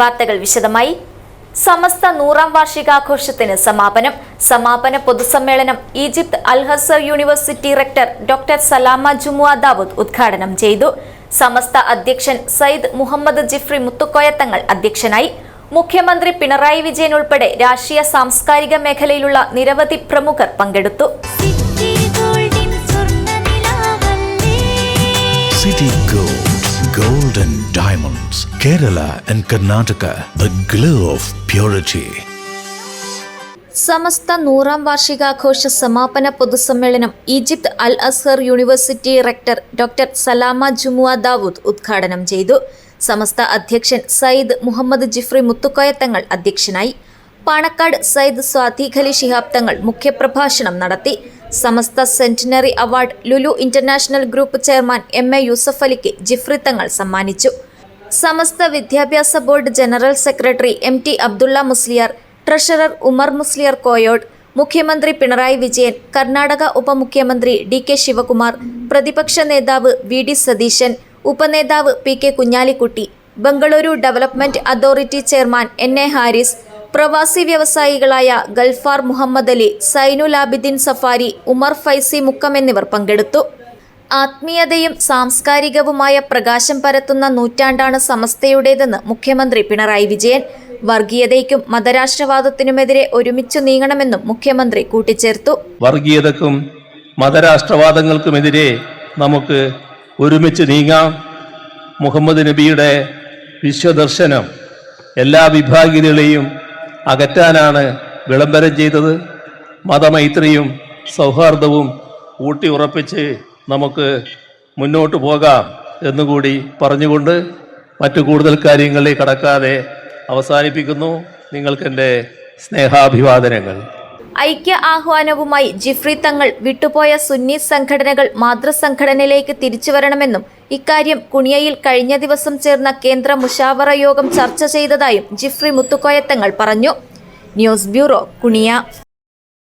വാർത്തകൾ വിശദമായി. സമസ്ത നൂറാം വാർഷികാഘോഷത്തിന് സമാപനം. സമാപന പൊതുസമ്മേളനം Egypt Al Azhar university rector doctor Salama Jumua Dawood ഉദ്ഘാടനം ചെയ്തു. സമസ്ത അധ്യക്ഷൻ സയ്യിദ് മുഹമ്മദ് ജിഫ്രി മുത്തുക്കോയത്തങ്ങൾ അധ്യക്ഷനായി. മുഖ്യമന്ത്രി പിണറായി വിജയൻ ഉൾപ്പെടെ രാഷ്ട്രീയ സാംസ്കാരിക മേഖലയിലുള്ള നിരവധി പ്രമുഖർ പങ്കെടുത്തു. City Diamonds, and Karnataka the glow of purity Samastha നൂറാം വാർഷികാഘോഷ സമാപന പൊതുസമ്മേളനം Egypt Al Azhar university rector doctor Salama Jumua Dawood ഉദ്ഘാടനം ചെയ്തു. സമസ്ത അധ്യക്ഷൻ സയ്യിദ് മുഹമ്മദ് ജിഫ്രി മുത്തുക്കോയത്തങ്ങൾ അധ്യക്ഷനായി. പാണക്കാട് സയ്യിദ് സ്വാതി ഖലി ശിഹാബ് തങ്ങൾ മുഖ്യപ്രഭാഷണം നടത്തി. Samastha centenary award Lulu international group chairman M A Yusuf അലിക്ക് Jifri Thangal സമ്മാനിച്ചു. സമസ്ത വിദ്യാഭ്യാസ board general secretary M T Abdulla Musliyar treasurer Umar Musliyar Koyod മുഖ്യമന്ത്രി പിണറായി വിജയൻ കർണാടക ഉപമുഖ്യമന്ത്രി ഡി കെ ശിവകുമാർ പ്രതിപക്ഷ നേതാവ് V D Satheesan ഉപനേതാവ് P K Kunhalikutty Bengaluru development authority chairman N A Haris പ്രവാസി വ്യവസായികളായ Gulfar Muhammad Ali Zainul Abideen safari Umar Faizy Mukkam എന്നിവർ പങ്കെടുത്തു. ആത്മീയതയും സാംസ്കാരികവുമായ പ്രകാശം പരത്തുന്ന നൂറ്റാണ്ടാണ് സമസ്തയുടേതെന്ന് മുഖ്യമന്ത്രി പിണറായി വിജയൻ. വർഗീയതയ്ക്കും മതരാഷ്ട്രവാദത്തിനുമെതിരെ ഒരുമിച്ചു നീങ്ങണമെന്നും മുഖ്യമന്ത്രി കൂട്ടിച്ചേർത്തു. വർഗീയതക്കും മതരാഷ്ട്രവാദങ്ങൾക്കുമെതിരെ നമുക്ക് ഒരുമിച്ച് നീങ്ങാം. മുഹമ്മദ് നബിയുടെ വിശ്വദർശനം എല്ലാ വിഭാഗീയതകളെയും അകറ്റാനാണ് വിളംബരം ചെയ്തത്. മതമൈത്രിയും സൗഹാർദ്ദവും ഊട്ടി ഉറപ്പിച്ച് നമുക്ക് മുന്നോട്ട് പോകാം എന്നുകൂടി പറഞ്ഞുകൊണ്ട് മറ്റു കൂടുതൽ കാര്യങ്ങളിൽ കടക്കാതെ അവസാനിപ്പിക്കുന്നു. നിങ്ങൾക്കെന്റെ സ്നേഹാഭിവാദനങ്ങൾ. ഐക്യ ആഹ്വാനവുമായി ജിഫ്രി തങ്ങൾ വിട്ടുപോയ സുന്നി സംഘടനകൾ മാതൃസംഘടനയിലേക്ക് തിരിച്ചുവരണമെന്നും ഇക്കാര്യം കുണിയയിൽ കഴിഞ്ഞ ദിവസം ചേർന്ന കേന്ദ്ര മുഷാവറ യോഗം ചർച്ച ചെയ്തതായും ജിഫ്രി മുത്തുക്കോയത്തങ്ങൾ പറഞ്ഞു. News bureau Kuniya.